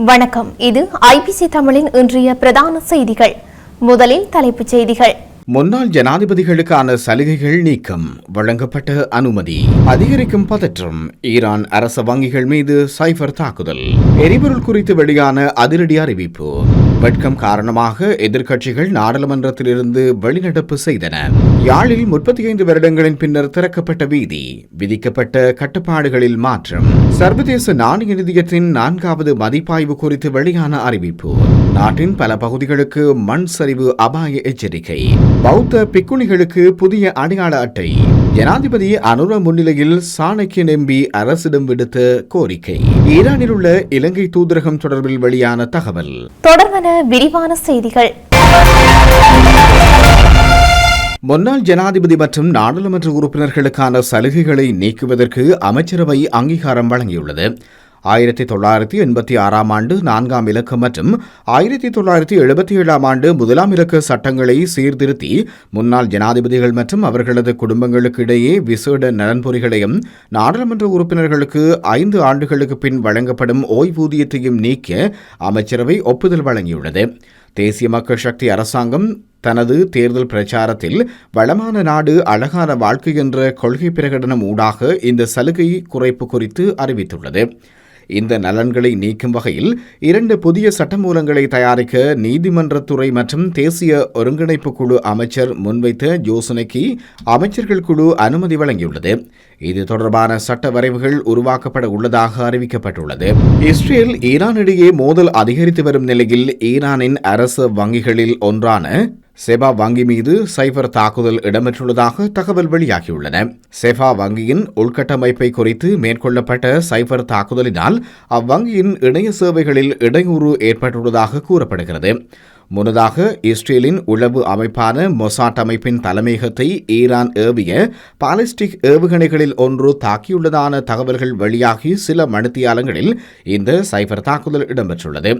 வணக்கம். இது ஐபிசி தமிழின் இன்றைய பிரதான செய்திகள். முதலில் தலைப்புச் செய்திகள். முன்னாள் ஜனாதிபதிகளுக்கான சலுகைகள் நீக்கம். வழங்கப்பட்ட அனுமதி. அதிகரிக்கும் பதற்றம். ஈரான் அரச வங்கிகள் மீது சைபர் தாக்குதல். எரிபொருள் குறித்து வெளியான அதிரடி அறிவிப்பு. வெட்கம் காரணமாக எதிர்க்கட்சிகள் நாடாளுமன்றத்திலிருந்து வெளிநடப்பு செய்தன. யாழில் முப்பத்தி ஐந்து வருடங்களின் பின்னர் திறக்கப்பட்ட வீதி விதிக்கப்பட்ட கட்டுப்பாடுகளில் மாற்றம். சர்வதேச நாணய நிதியத்தின் நான்காவது மதிப்பாய்வு குறித்து வெளியான அறிவிப்பு. நாட்டின் பல பகுதிகளுக்கு மண் சரிவு அபாய எச்சரிக்கை. பௌத்த பிக்குணிகளுக்கு புதிய அடையாள அட்டை. ஜனாதிபதி அனுர முன்னிலையில் சாணக்கியன் எம்பி அரசிடம் விடுத்த கோரிக்கை. ஈரானில் உள்ள இலங்கை தூதரகம் தொடர்பில் வெளியான தகவல். தொடர்வன விரிவான செய்திகள். முன்னாள் ஜனாதிபதி மற்றும் நாடாளுமன்ற உறுப்பினர்களுக்கான சலுகைகளை நீக்குவதற்கு அமைச்சரவை அங்கீகாரம் வழங்கியுள்ளது. ஆயிரத்தி தொள்ளாயிரத்தி எண்பத்தி ஆறாம் ஆண்டு நான்காம் இலக்கு மற்றும் ஆயிரத்தி தொள்ளாயிரத்தி எழுபத்தி ஏழாம் ஆண்டு முதலாம் இலக்க சட்டங்களை சீர்திருத்தி முன்னாள் ஜனாதிபதிகள் மற்றும் அவர்களது குடும்பங்களுக்கு இடையே விசேட நலன்பொறிகளையும் நாடாளுமன்ற உறுப்பினர்களுக்கு ஐந்து ஆண்டுகளுக்கு பின் வழங்கப்படும் ஓய்வூதியத்தையும் நீக்க அமைச்சரவை ஒப்புதல் வழங்கியுள்ளது. தேசிய மக்கள் சக்தி அரசாங்கம் தனது தேர்தல் பிரச்சாரத்தில் வளமான நாடு அழகான வாழ்க்கை என்ற கொள்கை பிரகடனம் ஊடாக இந்த சலுகை குறைப்பு குறித்து அறிவித்துள்ளது. இந்த நலன்களை நீக்கும் வகையில் இரண்டு புதிய சட்டமூலங்களை தயாரிக்க நீதிமன்றத்துறை மற்றும் தேசிய ஒருங்கிணைப்பு குழு அமைச்சர் முன்வைத்த யோசனைக்கு அமைச்சர்கள் குழு அனுமதி வழங்கியுள்ளது. இது தொடர்பான சட்ட வரைவுகள் உருவாக்கப்பட உள்ளதாக அறிவிக்கப்பட்டுள்ளது. இஸ்ரேல் ஈரான் இடையே மோதல் அதிகரித்து வரும் நிலையில் ஈரானின் அரசு வங்கிகளில் ஒன்றான செபா வங்கி மீது சைபர் தாக்குதல் இடம்பெற்றுள்ளதாக தகவல் வெளியாகியுள்ளன. செபா வங்கியின் உள்கட்டமைப்பை குறித்து மேற்கொள்ளப்பட்ட சைபர் தாக்குதலினால் அவ்வங்கியின் இணைய சேவைகளில் இடையூறு ஏற்பட்டுள்ளதாக கூறப்படுகிறது. முன்னதாக இஸ்ரேலின் உளவு அமைப்பான மொசாட் அமைப்பின் தலைமையகத்தை ஈரான் ஏவிய பாலிஸ்டிக் ஏவுகணைகளில் ஒன்று தாக்கியுள்ளதான தகவல்கள் வெளியாகி சில மணித்தியாலங்களில் இந்த சைபர் தாக்குதல் இடம்பெற்றுள்ளது.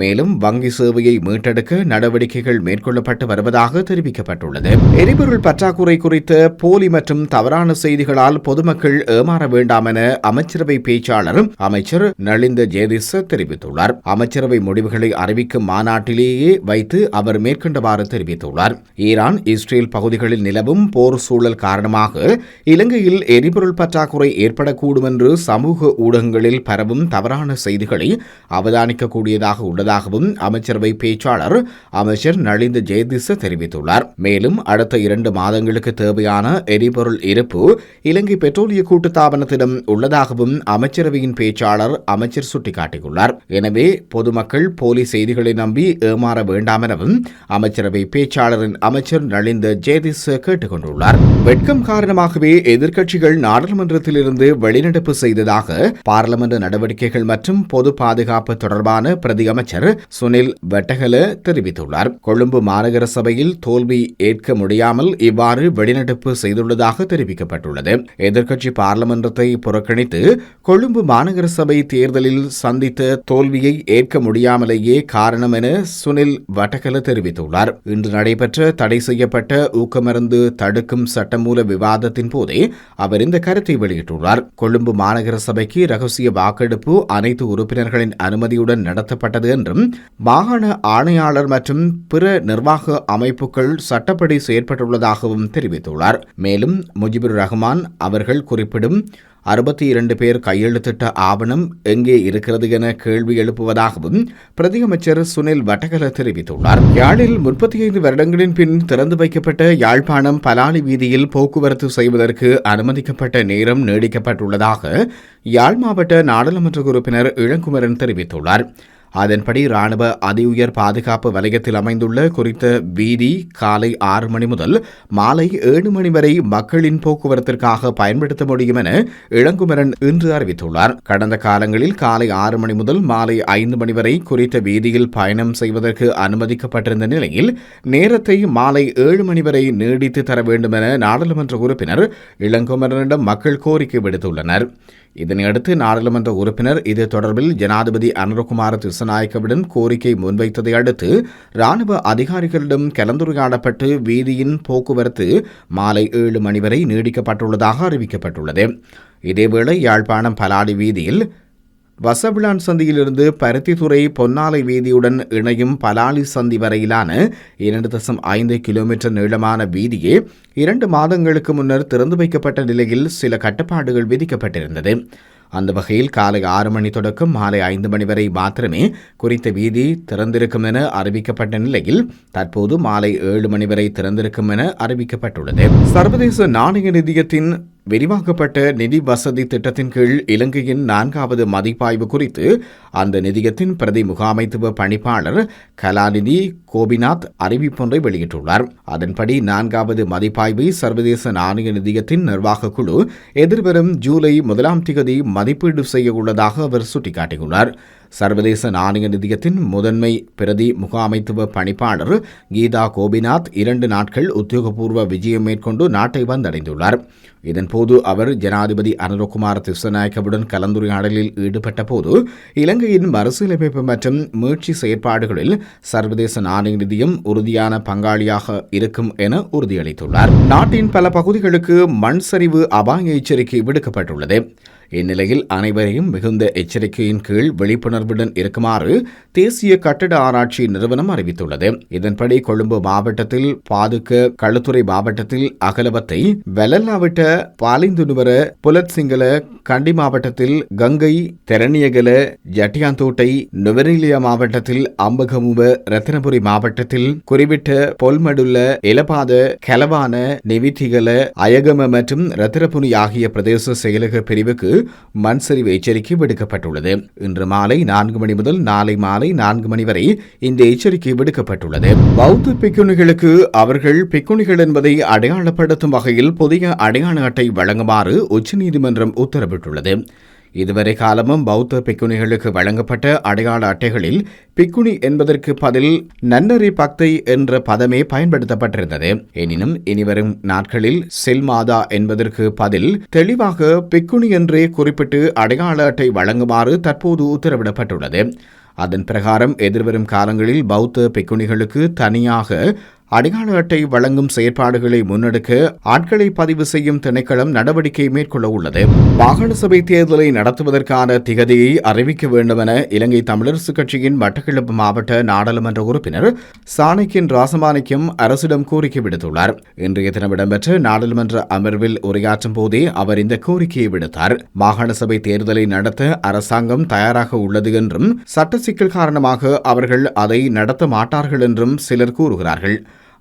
மேலும் வங்கி சேவையை மீட்டெடுக்க நடவடிக்கைகள் மேற்கொள்ளப்பட்டு வருவதாக தெரிவிக்கப்பட்டுள்ளது. எரிபொருள் பற்றாக்குறை குறித்த போலி மற்றும் தவறான செய்திகளால் பொதுமக்கள் ஏமாற வேண்டாம் என அமைச்சரவை பேச்சாளர் அமைச்சர் நளிந்த ஜேதிச தெரிவித்துள்ளார். அமைச்சரவை முடிவுகளை அறிவிக்கும் மாநாட்டிலேயே வைத்து அவர் மேற்கொண்டவாறு தெரிவித்துள்ளார். ஈரான் இஸ்ரேல் பகுதிகளில் நிலவும் போர் சூழல் காரணமாக இலங்கையில் எரிபொருள் பற்றாக்குறை ஏற்படக்கூடும் என்று சமூக ஊடகங்களில் பரவும் தவறான செய்திகளை அவதானிக்கக்கூடியதாக உள்ளதாகவும் அமைச்சரவை பேச்சாளர் அமைச்சர் நளிந்த ஜெயதிச தெரிவித்துள்ளார். மேலும் அடுத்த இரண்டு மாதங்களுக்கு தேவையான எரிபொருள் இருப்பு இலங்கை பெட்ரோலிய கூட்டுத்தாபனத்திடம் உள்ளதாகவும் அமைச்சரவையின் பேச்சாளர் அமைச்சர் சுட்டிக்காட்டியுள்ளார். எனவே பொதுமக்கள் போலி செய்திகளை நம்பி ஏமாற வேண்டாம் எனவும் அமைச்சரவை பேச்சாளரின் அமைச்சர் நளிந்த ஜெயதிச கேட்டுக் வெட்கம் காரணமாகவே எதிர்க்கட்சிகள் நாடாளுமன்றத்திலிருந்து வெளிநடப்பு செய்ததாக பாராளுமன்ற நடவடிக்கைகள் மற்றும் பொது பாதுகாப்பு தொடர்பான பிரதி அமைச்சர் சுனில் வெட்டகல தெரிவித்துள்ளார். கொழும்பு மாநகர சபையில் தோல்வி ஏற்க முடியாமல் இவ்வாறு வெளிநடப்பு செய்துள்ளதாக தெரிவிக்கப்பட்டுள்ளது. எதிர்க்கட்சி பாராளுமன்றத்தை புறக்கணித்து கொழும்பு மாநகர சபை தேர்தலில் சந்தித்த தோல்வியை ஏற்க முடியாமலேயே காரணம் என சுனில் வட்டகல தெரிவித்துள்ளார். இன்று நடைபெற்ற தடை செய்யப்பட்ட ஊக்கமருந்து தடுக்கும் சட்டமூல விவாதத்தின் போதே அவர் இந்த கருத்தை வெளியிட்டுள்ளார். கொழும்பு மாநகர சபைக்கு ரகசிய வாக்கெடுப்பு அனைத்து உறுப்பினர்களின் அனுமதியுடன் நடத்தப்பட்டது என்றும் மாகாண ஆணையாளர் மற்றும் பிற நிர்வாக அமைப்புகள் சட்டப்படி செயற்பட்டுள்ளதாகவும் தெரிவித்துள்ளார். மேலும் முஜிபுர் ரஹ்மான் அவர்கள் குறிப்பிடும் அறுபத்தி இரண்டு பேர் கையெழுத்திட்ட ஆவணம் எங்கே இருக்கிறது என கேள்வி எழுப்புவதாகவும் பிரதியமைச்சர் சுனில் வட்டகல தெரிவித்துள்ளார். யாழில் முப்பத்தி ஐந்து வருடங்களின் பின் திறந்து வைக்கப்பட்ட யாழ்ப்பாணம் பலாலி வீதியில் போக்குவரத்து செய்வதற்கு அனுமதிக்கப்பட்ட நேரம் நீடிக்கப்பட்டுள்ளதாக யாழ் மாவட்ட நாடாளுமன்ற உறுப்பினர் இளங்குமரன் தெரிவித்துள்ளார். அதன்படி ராணுவ அதிஉயர் பாதுகாப்பு வலயத்தில் அமைந்துள்ள குறித்த வீதி காலை ஆறு மணி முதல் மாலை ஏழு மணி வரை மக்களின் போக்குவரத்திற்காக பயன்படுத்த முடியும் என இளங்குமரன் இன்று அறிவித்துள்ளார். கடந்த காலங்களில் காலை ஆறு மணி முதல் மாலை ஐந்து மணி வரை குறித்த வீதியில் பயணம் செய்வதற்கு அனுமதிக்கப்பட்டிருந்த நிலையில் நேரத்தை மாலை ஏழு மணி வரை நீடித்து தர வேண்டும் என நாடாளுமன்ற உறுப்பினர் இளங்குமரனிடம் மக்கள் கோரிக்கை விடுத்துள்ளனர். இதனையடுத்து நாடாளுமன்ற உறுப்பினர் இது தொடர்பில் ஜனாதிபதி அனுரகுமார திசநாயக்கவிடம் கோரிக்கை முன்வைத்ததை அடுத்து ராணுவ அதிகாரிகளிடம் கலந்துரையாடப்பட்டு வீதியின் போக்குவரத்து மாலை ஏழு மணி வரை நீடிக்கப்பட்டுள்ளதாக அறிவிக்கப்பட்டுள்ளது. இதேவேளை யாழ்ப்பாணம் பலாடி வீதியில் வசவிளான் சந்தியிலிருந்து பருத்தித்துறை பொன்னாலை வீதியுடன் இணையும் பலாலி சந்தி வரையிலான இரண்டு தசம் ஐந்து கிலோமீட்டர் நீளமான வீதியே இரண்டு மாதங்களுக்கு முன்னர் திறந்து வைக்கப்பட்ட நிலையில் சில கட்டுப்பாடுகள் விதிக்கப்பட்டிருந்தது. அந்த வகையில் காலை ஆறு மணி தொடக்கம் மாலை ஐந்து மணி வரை மாத்திரமே குறித்த வீதி திறந்திருக்கும் என அறிவிக்கப்பட்ட நிலையில் தற்போது மாலை ஏழு மணி வரை திறந்திருக்கும் என அறிவிக்கப்பட்டுள்ளது. சர்வதேச நாணய நிதியத்தின் விரிவாக்கப்பட்ட நிதி வசதி திட்டத்தின் கீழ் இலங்கையின் நான்காவது மதிப்பாய்வு குறித்து அந்த நிதியத்தின் பிரதி முகாமைத்துவ பணிப்பாளர் கலாநிதி கோபிநாத் அறிவிப்பொன்றை வெளியிட்டுள்ளார். அதன்படி நான்காவது மதிப்பாய்வை சர்வதேச நாணய நிதியத்தின் நிர்வாக குழு எதிர்வரும் ஜூலை முதலாம் திகதி மதிப்பீடு செய்ய உள்ளதாக அவர் சுட்டிக்காட்டியுள்ளார். சர்வதேச நாணய நிதியத்தின் முதன்மை பிரதி முகாமைத்துவ பணிப்பாளர் கீதா கோபிநாத் இரண்டு நாட்கள் உத்தியோகபூர்வ விஜயம் மேற்கொண்டு நாட்டை வந்தடைந்துள்ளார். இதன்போது அவர் ஜனாதிபதி அனுரகுமார் திசநாயக்கவுடன் கலந்துரையாடலில் ஈடுபட்ட போது இலங்கையின் மறுசீலமைப்பு மற்றும் மீட்சி செயற்பாடுகளில் சர்வதேச நாணய நிதியம் உறுதியான பங்காளியாக இருக்கும் என உறுதியளித்துள்ளார். நாட்டின் பல பகுதிகளுக்கு மண் சரிவு அபாய எச்சரிக்கை விடுக்கப்பட்டுள்ளது. இந்நிலையில் அனைவரையும் மிகுந்த எச்சரிக்கையின் கீழ் விழிப்புணர்வு சார்புடன் இருக்குமாறு தேசிய கட்டட ஆராய்ச்சி நிறுவனம் அறிவித்துள்ளது. இதன்படி கொழும்பு மாவட்டத்தில் பாதுக்க களுத்துறை மாவட்டத்தில் அகலவத்தை வெலல்லாவிட்ட பாலிந்துணுவர புலத் சிங்கள கண்டி மாவட்டத்தில் கங்கை தெரணியகல ஜட்டியாந்தோட்டை நுவரெலியா மாவட்டத்தில் அம்பகமுவ ரத்தினபுரி மாவட்டத்தில் குறிப்பிட்ட பொல்மடுள்ள இலபாத கலவான நெவித்திகல அயகம மற்றும் ரத்தினபுரி ஆகிய பிரதேச செயலக பிரிவுக்கு மண்சரிவு எச்சரிக்கை விடுக்கப்பட்டுள்ளது. இன்று மாலை நான்கு மணி முதல் நாளை மாலை நான்கு மணி வரை இந்த எச்சரிக்கை விடுக்கப்பட்டுள்ளது. பௌத்த பிக்குணிகளுக்கு அவர்கள் பிக்குணிகள் என்பதை அடையாளப்படுத்தும் வகையில் புதிய அடையாள அட்டை வழங்குமாறு உச்சநீதிமன்றம் உத்தரவிட்டுள்ளது. இதுவரை காலமும் பௌத்த பிக்குணிகளுக்கு வழங்கப்பட்ட அடையாள அட்டைகளில் பிக்குணி என்பதற்கு பதில் நன்னறி பக்தை என்ற பதமே பயன்படுத்தப்பட்டிருந்தது. எனினும் இனிவரும் நாட்களில் செல்மாதா என்பதற்கு பதில் தெளிவாக பிக்குணி என்றே குறிப்பிட்டு அடையாள அட்டை வழங்குமாறு தற்போது உத்தரவிடப்பட்டுள்ளது. அதன் பிரகாரம் எதிர்வரும் காலங்களில் பௌத்த பிக்குணிகளுக்கு தனியாக அடையாள அட்டை வழங்கும் செயற்பாடுகளை முன்னெடுக்க ஆட்களை பதிவு செய்யும் திணைக்களம் நடவடிக்கை மேற்கொள்ள உள்ளது. மாகாண சபை தேர்தலை நடத்துவதற்கான திகதியை அறிவிக்க வேண்டும் என இலங்கை தமிழரசு கட்சியின் மட்டக்கிழப்பு மாவட்ட நாடாளுமன்ற உறுப்பினர் சாணக்கியன் ராசமாணிக்கம் அரசிடம் கோரிக்கை விடுத்துள்ளார். இன்றைய தினம் இடம்பெற்ற நாடாளுமன்ற அமர்வில் உரையாற்றும் போதே அவர் இந்த கோரிக்கையை விடுத்தார். மாகாண சபை தேர்தலை நடத்த அரசாங்கம் தயாராக உள்ளது என்றும் சட்ட சிக்கல் காரணமாக அவர்கள் அதை நடத்த மாட்டார்கள் என்றும் சிலர் கூறுகிறார்கள்.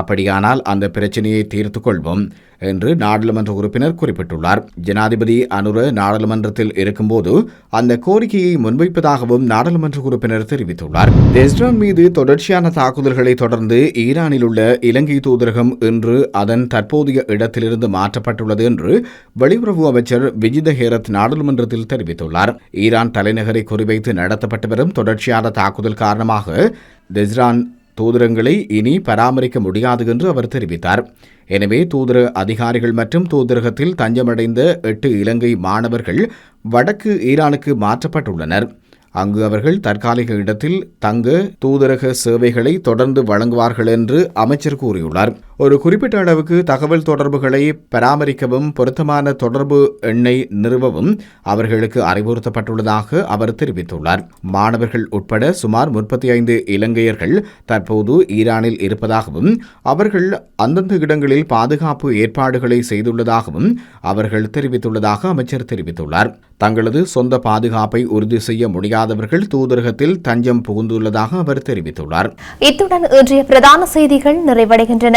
அப்படியானால் அந்த பிரச்சனையை தீர்த்துக் கொள்வோம் என்று நாடாளுமன்ற உறுப்பினர் குறிப்பிட்டுள்ளார். ஜனாதிபதி அனுர நாடாளுமன்றத்தில் இருக்கும்போது அந்த கோரிக்கையை முன்வைப்பதாகவும் நாடாளுமன்ற உறுப்பினர் தெரிவித்துள்ளார். டெஸ்ரான் மீது தொடர்ச்சியான தாக்குதல்களை தொடர்ந்து ஈரானில் உள்ள இலங்கை தூதரகம் இன்று அதன் தற்போதைய இடத்திலிருந்து மாற்றப்பட்டுள்ளது என்று வெளியுறவு அமைச்சர் விஜித ஹேரத் நாடாளுமன்றத்தில் தெரிவித்துள்ளார். ஈரான் தலைநகரை குறிவைத்து நடத்தப்பட்டு வரும் தொடர்ச்சியான தாக்குதல் காரணமாக டெஸ்ரான் தூதரங்களை இனி பராமரிக்க முடியாது என்று அவர் தெரிவித்தார். எனவே தூதர அதிகாரிகள் மற்றும் தூதரகத்தில் தஞ்சமடைந்த எட்டு இலங்கை மாணவர்கள் வடக்கு ஈரானுக்கு மாற்றப்பட்டுள்ளனர். அங்கு அவர்கள் தற்காலிக இடத்தில் தங்க தூதரக சேவைகளை தொடர்ந்து வழங்குவார்கள் என்று அமைச்சர் கூறியுள்ளார். ஒரு குறிப்பிட்ட அளவுக்கு தகவல் தொடர்புகளை பராமரிக்கவும் பொருத்தமான தொடர்பு எண்ணை நிறுவவும் அவர்களுக்கு அறிவுறுத்தப்பட்டுள்ளதாக அவர் தெரிவித்துள்ளார். மாணவர்கள் உட்பட சுமார் முப்பத்தி ஐந்து இலங்கையர்கள் தற்போது ஈரானில் இருப்பதாகவும் அவர்கள் அந்தந்த இடங்களில் பாதுகாப்பு ஏற்பாடுகளை செய்துள்ளதாகவும் அவர்கள் தெரிவித்துள்ளதாக அமைச்சர் தெரிவித்துள்ளார். தங்களது சொந்த பாதுகாப்பை உறுதி செய்ய முடியாதவர்கள் தூதரகத்தில் தஞ்சம் புகுந்துள்ளதாக அவர் தெரிவித்துள்ளார். இத்துடன் இன்றைய பிரதான செய்திகள் நிறைவடைகின்றன.